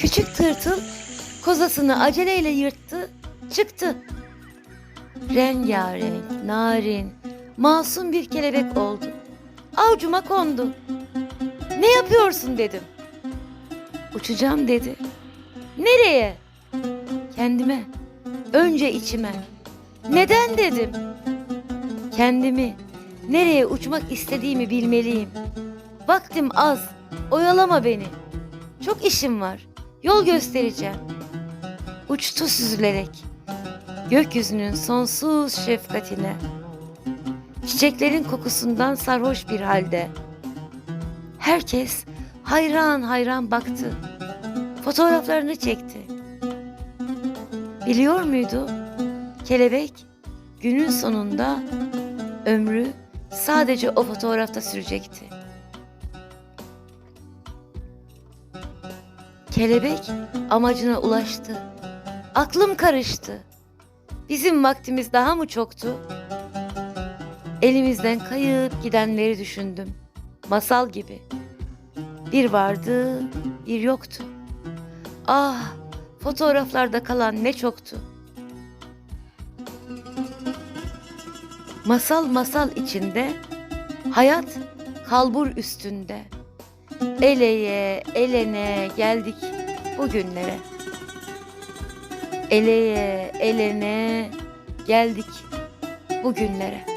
Küçük tırtıl kozasını aceleyle yırttı, çıktı. Rengarenk, narin, masum bir kelebek oldu. Avcuma kondu. Ne yapıyorsun dedim. Uçacağım dedi. Nereye? Kendime. Önce içime. Neden dedim. Kendimi nereye uçmak istediğimi bilmeliyim. Vaktim az. Oyalama beni. Çok işim var. Yol göstereceğim. Uçtu süzülerek. Gökyüzünün sonsuz şefkatine. Çiçeklerin kokusundan sarhoş bir halde. Herkes hayran hayran baktı. Fotoğraflarını çekti. Biliyor muydu? Kelebek günün sonunda ömrü sadece o fotoğrafta sürecekti. Kelebek amacına ulaştı. Aklım karıştı. Bizim vaktimiz daha mı çoktu? Elimizden kayıp gidenleri düşündüm. Masal gibi. Bir vardı, bir yoktu. Ah, fotoğraflarda kalan ne çoktu. Masal masal içinde, hayat kalbur üstünde. Eleye, elene geldik bugünlere. Eleye, elene geldik bugünlere.